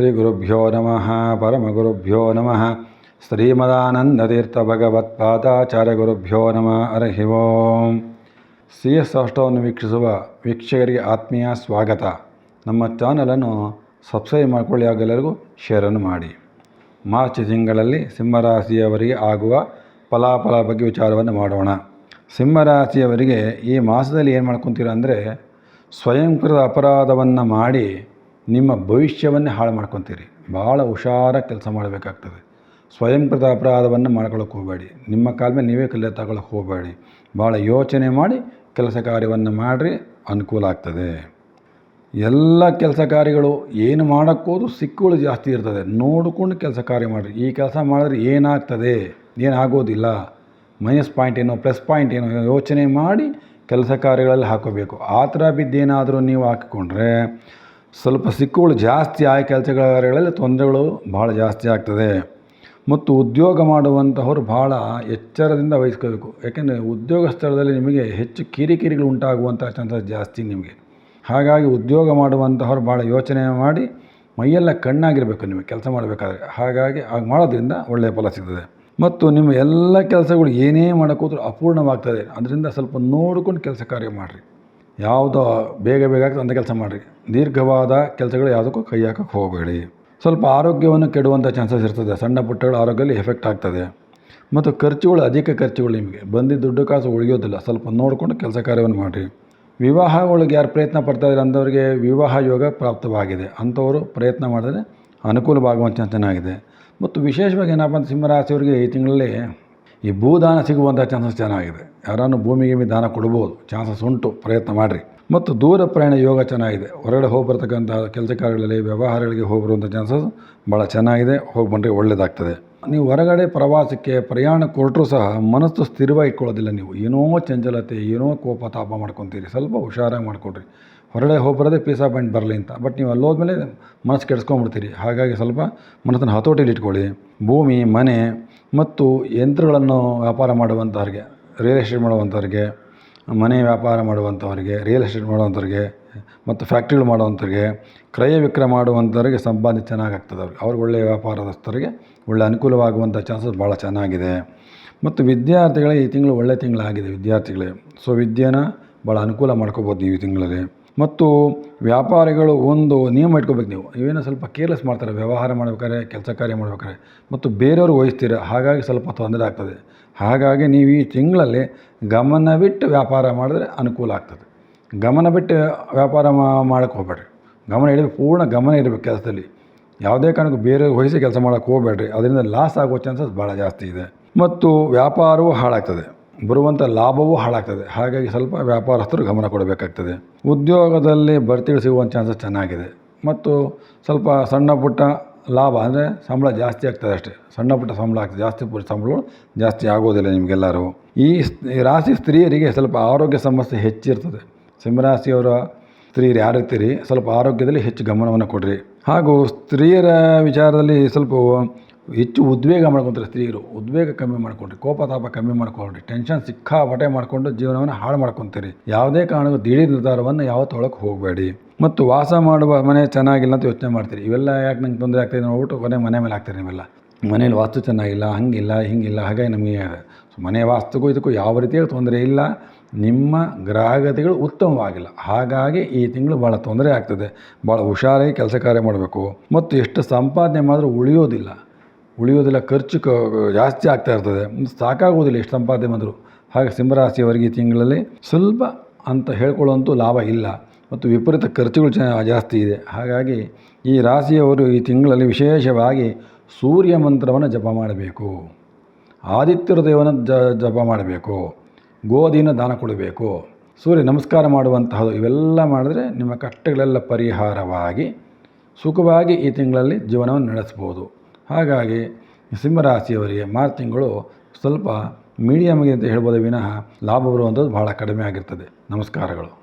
ಶ್ರೀ ಗುರುಭ್ಯೋ ನಮಃ ಪರಮಗುರುಭ್ಯೋ ನಮಃ ಶ್ರೀಮದಾನಂದತೀರ್ಥ ಭಗವತ್ಪಾದಾಚಾರ್ಯ ಗುರುಭ್ಯೋ ನಮಃ ಹರಿ ಓಂ ಸಿ ಎಸ್ ಅಷ್ಟವನ್ನು ವೀಕ್ಷಿಸುವ ವೀಕ್ಷಕರಿಗೆ ಆತ್ಮೀಯ ಸ್ವಾಗತ. ನಮ್ಮ ಚಾನಲನ್ನು ಸಬ್ಸ್ಕ್ರೈಬ್ ಮಾಡಿಕೊಳ್ಳಿ ಆಗಲೆಲ್ಲರಿಗೂ ಶೇರನ್ನು ಮಾಡಿ. ಮಾರ್ಚ್ ತಿಂಗಳಲ್ಲಿ ಸಿಂಹರಾಶಿಯವರಿಗೆ ಆಗುವ ಫಲಾಫಲ ಬಗ್ಗೆ ವಿಚಾರವನ್ನು ಮಾಡೋಣ. ಸಿಂಹರಾಶಿಯವರಿಗೆ ಈ ಮಾಸದಲ್ಲಿ ಏನು ಮಾಡ್ಕೊತೀರ ಅಂದರೆ ಸ್ವಯಂಕೃತ ಅಪರಾಧವನ್ನು ಮಾಡಿ ನಿಮ್ಮ ಭವಿಷ್ಯವನ್ನೇ ಹಾಳು ಮಾಡ್ಕೊತೀರಿ. ಭಾಳ ಹುಷಾರಾಗಿ ಕೆಲಸ ಮಾಡಬೇಕಾಗ್ತದೆ. ಸ್ವಯಂಕೃತ ಅಪರಾಧವನ್ನು ಮಾಡ್ಕೊಳ್ಳೋಕೆ ಹೋಗಬೇಡಿ. ನಿಮ್ಮ ಕಾಲ ಮೇಲೆ ನೀವೇ ಕಲ್ಲೆ ತಗೊಳ್ಳೋಕೆ ಹೋಗಬೇಡಿ. ಭಾಳ ಯೋಚನೆ ಮಾಡಿ ಕೆಲಸ ಕಾರ್ಯವನ್ನು ಮಾಡಿರಿ, ಅನುಕೂಲ ಆಗ್ತದೆ. ಎಲ್ಲ ಕೆಲಸ ಕಾರ್ಯಗಳು ಏನು ಮಾಡೋಕ್ಕೋದು ಸಿಕ್ಕುಗಳು ಜಾಸ್ತಿ ಇರ್ತದೆ. ನೋಡಿಕೊಂಡು ಕೆಲಸ ಕಾರ್ಯ ಮಾಡಿರಿ. ಈ ಕೆಲಸ ಮಾಡಿದ್ರೆ ಏನಾಗ್ತದೆ? ಏನಾಗೋದಿಲ್ಲ. ಮೈನಸ್ ಪಾಯಿಂಟ್ ಏನೋ, ಪ್ಲಸ್ ಪಾಯಿಂಟ್ ಏನೋ ಯೋಚನೆ ಮಾಡಿ ಕೆಲಸ ಕಾರ್ಯಗಳಲ್ಲಿ ಹಾಕೋಬೇಕು. ಆ ಥರ ಬಿದ್ದೇನಾದರೂ ನೀವು ಹಾಕಿಕೊಂಡ್ರೆ ಸ್ವಲ್ಪ ಸಿಕ್ಕುಗಳು ಜಾಸ್ತಿ ಆಯ ಕೆಲಸಗಳ ಕಾರ್ಯಗಳಲ್ಲಿ ತೊಂದರೆಗಳು ಭಾಳ ಜಾಸ್ತಿ ಆಗ್ತದೆ. ಮತ್ತು ಉದ್ಯೋಗ ಮಾಡುವಂತಹವರು ಭಾಳ ಎಚ್ಚರದಿಂದ ವಹಿಸ್ಕೋಬೇಕು. ಯಾಕೆಂದರೆ ಉದ್ಯೋಗ ಸ್ಥಳದಲ್ಲಿ ನಿಮಗೆ ಹೆಚ್ಚು ಕಿರಿಕಿರಿಗಳು ಉಂಟಾಗುವಂಥ ಚಾನ್ಸಸ್ ಜಾಸ್ತಿ ನಿಮಗೆ. ಹಾಗಾಗಿ ಉದ್ಯೋಗ ಮಾಡುವಂತಹವ್ರು ಭಾಳ ಯೋಚನೆ ಮಾಡಿ ಮೈಯೆಲ್ಲ ಕಣ್ಣಾಗಿರಬೇಕು ನಿಮಗೆ ಕೆಲಸ ಮಾಡಬೇಕಾದ್ರೆ. ಹಾಗಾಗಿ ಹಾಗೆ ಮಾಡೋದ್ರಿಂದ ಒಳ್ಳೆಯ ಫಲ ಸಿಗ್ತದೆ. ಮತ್ತು ನಿಮ್ಮ ಎಲ್ಲ ಕೆಲಸಗಳು ಏನೇ ಮಾಡೋಕ್ಕೂ ಅಪೂರ್ಣವಾಗ್ತದೆ. ಅದರಿಂದ ಸ್ವಲ್ಪ ನೋಡ್ಕೊಂಡು ಕೆಲಸ ಕಾರ್ಯ ಮಾಡಿರಿ. ಯಾವುದೋ ಬೇಗ ಬೇಗ ಅಂಥ ಕೆಲಸ ಮಾಡಿರಿ. ದೀರ್ಘವಾದ ಕೆಲಸಗಳು ಯಾವುದಕ್ಕೂ ಕೈ ಹಾಕಕ್ಕೆ ಹೋಗಬೇಡಿ. ಸ್ವಲ್ಪ ಆರೋಗ್ಯವನ್ನು ಕೆಡುವಂಥ ಚಾನ್ಸಸ್ ಇರ್ತದೆ. ಸಣ್ಣ ಪುಟ್ಟಗಳ ಆರೋಗ್ಯದಲ್ಲಿ ಎಫೆಕ್ಟ್ ಆಗ್ತದೆ. ಮತ್ತು ಖರ್ಚುಗಳು, ಅಧಿಕ ಖರ್ಚುಗಳು ನಿಮಗೆ. ಬಂದಿದ್ದ ದುಡ್ಡು ಕಾಸು ಉಳಿಯೋದಿಲ್ಲ. ಸ್ವಲ್ಪ ನೋಡಿಕೊಂಡು ಕೆಲಸ ಕಾರ್ಯವನ್ನು ಮಾಡಿರಿ. ಒಳಗೆ ಯಾರು ಪ್ರಯತ್ನ ಪಡ್ತಾಯಿದ್ರೆ ಅಂಥವ್ರಿಗೆ ವಿವಾಹ ಯೋಗ ಪ್ರಾಪ್ತವಾಗಿದೆ. ಅಂಥವರು ಪ್ರಯತ್ನ ಮಾಡಿದ್ರೆ ಅನುಕೂಲವಾಗುವಂಥ ಚೆನ್ನಾಗಿದೆ. ಮತ್ತು ವಿಶೇಷವಾಗಿ ಏನಪ್ಪ ಅಂತ ಸಿಂಹರಾಶಿಯವರಿಗೆ ಈ ತಿಂಗಳಲ್ಲಿ ಈ ಭೂದಾನ ಸಿಗುವಂಥ ಚಾನ್ಸಸ್ ಚೆನ್ನಾಗಿದೆ. ಯಾರನ್ನು ಭೂಮಿಗೆ ದಾನ ಕೊಡ್ಬೋದು, ಚಾನ್ಸಸ್ ಉಂಟು, ಪ್ರಯತ್ನ ಮಾಡಿರಿ. ಮತ್ತು ದೂರ ಪ್ರಯಾಣ ಯೋಗ ಚೆನ್ನಾಗಿದೆ. ಹೊರಗಡೆ ಹೋಗಿ ಬರ್ತಕ್ಕಂಥ ಕೆಲಸ ಕಾರ್ಯಗಳಲ್ಲಿ, ವ್ಯವಹಾರಗಳಿಗೆ ಹೋಗಿ ಬರುವಂಥ ಚಾನ್ಸಸ್ ಭಾಳ ಚೆನ್ನಾಗಿದೆ. ಹೋಗಿ ಬಂದರೆ ಒಳ್ಳೆಯದಾಗ್ತದೆ ನೀವು ಹೊರಗಡೆ ಪ್ರವಾಸಕ್ಕೆ ಪ್ರಯಾಣ ಕೊಟ್ಟರೂ ಸಹ ಮನಸ್ಸು ಸ್ಥಿರವಾಗಿ ಇಟ್ಕೊಳ್ಳೋದಿಲ್ಲ ನೀವು. ಏನೋ ಚಂಚಲತೆ, ಏನೋ ಕೋಪ ತಾಪ ಮಾಡ್ಕೊತೀರಿ. ಸ್ವಲ್ಪ ಹುಷಾರಾಗಿ ಮಾಡ್ಕೊಡ್ರಿ. ಹೊರಗಡೆ ಹೋಗಿ ಬರೋದೇ ಪೀಸ್ ಆಫ್ ಮೈಂಡ್ ಬರಲಿ ಅಂತ. ಬಟ್ ನೀವು ಅಲ್ಲಿ ಹೋದ್ಮೇಲೆ ಮನಸ್ಸು ಕೆಡಿಸ್ಕೊಂಡ್ಬಿಡ್ತೀರಿ ಹಾಗಾಗಿ ಸ್ವಲ್ಪ ಮನಸ್ಸನ್ನು ಹತೋಟಿಯಲ್ಲಿ ಇಟ್ಕೊಳ್ಳಿ. ಭೂಮಿ, ಮನೆ ಮತ್ತು ಯಂತ್ರಗಳನ್ನು ವ್ಯಾಪಾರ ಮಾಡುವಂಥವ್ರಿಗೆ ರಿಯಲ್ ಎಸ್ಟೇಟ್ ಮಾಡುವಂಥವ್ರಿಗೆ ಮನೆ ವ್ಯಾಪಾರ ಮಾಡುವಂಥವ್ರಿಗೆ ರಿಯಲ್ ಎಸ್ಟೇಟ್ ಮಾಡುವಂಥವ್ರಿಗೆ ಮತ್ತು ಫ್ಯಾಕ್ಟ್ರಿಗಳು ಮಾಡುವಂಥವ್ರಿಗೆ ಕ್ರಯ ವಿಕ್ರಯ ಮಾಡುವಂಥವ್ರಿಗೆ ಸಂಬಂಧ ಚೆನ್ನಾಗಾಗ್ತದೆ ಅವ್ರಿಗೆ. ಅವ್ರಿಗೆ ಒಳ್ಳೆಯ ವ್ಯಾಪಾರದಸ್ಥರಿಗೆ ಒಳ್ಳೆ ಅನುಕೂಲವಾಗುವಂಥ ಚಾನ್ಸಸ್ ಭಾಳ ಚೆನ್ನಾಗಿದೆ. ಮತ್ತು ವಿದ್ಯಾರ್ಥಿಗಳಿಗೆ ಈ ತಿಂಗಳು ಒಳ್ಳೆ ತಿಂಗಳಾಗಿದೆ ವಿದ್ಯಾರ್ಥಿಗಳೇ. ಸೊ ವಿದ್ಯೆನ ಭಾಳ ಅನುಕೂಲ ಮಾಡ್ಕೋಬೋದು ಈ ತಿಂಗಳಲ್ಲಿ. ಮತ್ತು ವ್ಯಾಪಾರಿಗಳು ಒಂದು ನಿಯಮ ಇಟ್ಕೋಬೇಕು ನೀವು. ನೀವೇನೋ ಸ್ವಲ್ಪ ಕೇರ್ಲೆಸ್ ಮಾಡ್ತಾರೆ, ವ್ಯವಹಾರ ಮಾಡ್ಬೇಕಾದ್ರೆ, ಕೆಲಸ ಕಾರ್ಯ ಮಾಡ್ಬೇಕಾದ್ರೆ, ಮತ್ತು ಬೇರೆಯವ್ರಿಗೆ ವಹಿಸ್ತೀರ, ಹಾಗಾಗಿ ಸ್ವಲ್ಪ ತೊಂದರೆ ಆಗ್ತದೆ. ಹಾಗಾಗಿ ನೀವು ಈ ತಿಂಗಳಲ್ಲಿ ಗಮನವಿಟ್ಟು ವ್ಯಾಪಾರ ಮಾಡಿದ್ರೆ ಅನುಕೂಲ ಆಗ್ತದೆ. ಗಮನ ಬಿಟ್ಟು ವ್ಯಾಪಾರ ಮಾಡೋಕ್ಕೆ ಹೋಗ್ಬೇಡ್ರಿ. ಗಮನ ಇಡಬೇಕು, ಪೂರ್ಣ ಗಮನ ಇರಬೇಕು ಕೆಲಸದಲ್ಲಿ. ಯಾವುದೇ ಕಾರಣಕ್ಕೂ ಬೇರೆ ವಹಿಸಿ ಕೆಲಸ ಮಾಡೋಕ್ಕೆ ಹೋಗಬೇಡ್ರಿ. ಅದರಿಂದ ಲಾಸ್ ಆಗೋ ಚಾನ್ಸಸ್ ಭಾಳ ಜಾಸ್ತಿ ಇದೆ. ಮತ್ತು ವ್ಯಾಪಾರವೂ ಹಾಳಾಗ್ತದೆ. ಬರುವಂಥ ಲಾಭವೂ ಹಾಳಾಗ್ತದೆ. ಹಾಗಾಗಿ ಸ್ವಲ್ಪ ವ್ಯಾಪಾರಸ್ಥರು ಗಮನ ಕೊಡಬೇಕಾಗ್ತದೆ. ಉದ್ಯೋಗದಲ್ಲಿ ಬಡ್ತಿಗಳು ಸಿಗುವಂಥ ಚಾನ್ಸಸ್ ಚೆನ್ನಾಗಿದೆ. ಮತ್ತು ಸ್ವಲ್ಪ ಸಣ್ಣ ಪುಟ್ಟ ಲಾಭ ಅಂದರೆ ಸಂಬಳ ಜಾಸ್ತಿ ಆಗ್ತದೆ ಅಷ್ಟೇ. ಸಣ್ಣ ಪುಟ್ಟ ಸಂಬಳ ಆಗ್ತದೆ. ಜಾಸ್ತಿ ಪುಟ್ಟ ಸಂಬಳಗಳು ಜಾಸ್ತಿ ಆಗೋದಿಲ್ಲ ನಿಮಗೆಲ್ಲರೂ ಈ ರಾಶಿ ಸ್ತ್ರೀಯರಿಗೆ ಸ್ವಲ್ಪ ಆರೋಗ್ಯ ಸಮಸ್ಯೆ ಹೆಚ್ಚಿರ್ತದೆ. ಸಿಂಹರಾಶಿಯವರ ಸ್ತ್ರೀಯರು ಯಾರಿರ್ತೀರಿ? ಸ್ವಲ್ಪ ಆರೋಗ್ಯದಲ್ಲಿ ಹೆಚ್ಚು ಗಮನವನ್ನು ಕೊಡಿರಿ. ಹಾಗೂ ಸ್ತ್ರೀಯರ ವಿಚಾರದಲ್ಲಿ ಸ್ವಲ್ಪ ಹೆಚ್ಚು ಉದ್ವೇಗ ಮಾಡ್ಕೊತಾರೆ ಸ್ತ್ರೀಯರು. ಉದ್ವೇಗ ಕಮ್ಮಿ ಮಾಡ್ಕೊಳ್ರಿ ಕೋಪ ತಾಪ ಕಮ್ಮಿ ಮಾಡ್ಕೊಳ್ರಿ ಟೆನ್ಷನ್ ಸಿಕ್ಕಾಪಟ್ಟೆ ಮಾಡಿಕೊಂಡು ಜೀವನವನ್ನು ಹಾಳು ಮಾಡ್ಕೊತೀರಿ. ಯಾವುದೇ ಕಾರಣಕ್ಕೂ ದಿಢೀರ್ ನಿರ್ಧಾರವನ್ನು ಯಾವ ತೊಳಕ್ಕೆ ಹೋಗಬೇಡಿ. ಮತ್ತು ವಾಸ ಮಾಡುವ ಮನೆ ಚೆನ್ನಾಗಿಲ್ಲ ಅಂತ ಯೋಚನೆ ಮಾಡ್ತೀರಿ. ಇವೆಲ್ಲ ಯಾಕೆ ನಂಗೆ ತೊಂದರೆ ಆಗ್ತಾಯಿದೆ ನೋಡ್ಬಿಟ್ಟು ಕೊನೆ ಮನೆ ಮೇಲೆ ಹಾಕ್ತೀರಿ ನೀವೆಲ್ಲ. ಮನೇಲಿ ವಾಸ್ತು ಚೆನ್ನಾಗಿಲ್ಲ, ಹಂಗಿಲ್ಲ, ಹಿಂಗಿಲ್ಲ ಹಾಗಾಗಿ ನಮಗೆ ಮನೆ ವಾಸ್ತುಗೂ ಇದಕ್ಕೂ ಯಾವ ರೀತಿಯ ತೊಂದರೆ ಇಲ್ಲ. ನಿಮ್ಮ ಗ್ರಾಹಕತೆಗಳು ಉತ್ತಮವಾಗಿಲ್ಲ. ಹಾಗಾಗಿ ಈ ತಿಂಗಳು ಭಾಳ ತೊಂದರೆ ಆಗ್ತದೆ. ಭಾಳ ಹುಷಾರಾಗಿ ಕೆಲಸ ಕಾರ್ಯ ಮಾಡಬೇಕು. ಮತ್ತು ಎಷ್ಟು ಸಂಪಾದನೆ ಮಾಡಿದ್ರೂ ಉಳಿಯೋದಿಲ್ಲ. ಉಳಿಯೋದಿಲ್ಲ ಖರ್ಚು ಕ, ಜಾಸ್ತಿ ಆಗ್ತಾ ಇರ್ತದೆ. ಸಾಕಾಗೋದಿಲ್ಲ ಎಷ್ಟು ಸಂಪಾದನೆ ಬಂದರೂ ಹಾಗೆ ಸಿಂಹರಾಶಿಯವರಿಗೆ ಈ ತಿಂಗಳಲ್ಲಿ ಸ್ವಲ್ಪ ಅಂತ ಹೇಳ್ಕೊಳ್ಳೋಂಥ ಲಾಭ ಇಲ್ಲ. ಮತ್ತು ವಿಪರೀತ ಖರ್ಚುಗಳು ಜಾಸ್ತಿ ಇದೆ. ಹಾಗಾಗಿ ಈ ರಾಶಿಯವರು ಈ ತಿಂಗಳಲ್ಲಿ ವಿಶೇಷವಾಗಿ ಸೂರ್ಯ ಮಂತ್ರವನ್ನು ಜಪ ಮಾಡಬೇಕು. ಆದಿತ್ಯರ ದೇವನ ಜ, ಜಪ ಮಾಡಬೇಕು. ಗೋಧಿನ ದಾನ ಕೊಡಬೇಕು. ಸೂರ್ಯ ನಮಸ್ಕಾರ ಮಾಡುವಂತಹದ್ದು ಇವೆಲ್ಲ ಮಾಡಿದ್ರೆ ನಿಮ್ಮ ಕಷ್ಟಗಳೆಲ್ಲ ಪರಿಹಾರವಾಗಿ ಸುಖವಾಗಿ ಈ ತಿಂಗಳಲ್ಲಿ ಜೀವನವನ್ನು ನಡೆಸ್ಬೋದು. ಹಾಗಾಗಿ ಸಿಂಹರಾಶಿಯವರಿಗೆ ಮಾರ್ಚ್ ತಿಂಗಳು ಸ್ವಲ್ಪ ಮೀಡಿಯಮ್ಗೆ ಅಂತ ಹೇಳ್ಬೋದು ವಿನಃ ಲಾಭ ಬರುವಂಥದ್ದು ಭಾಳ ಕಡಿಮೆ ಆಗಿರ್ತದೆ. ನಮಸ್ಕಾರಗಳು.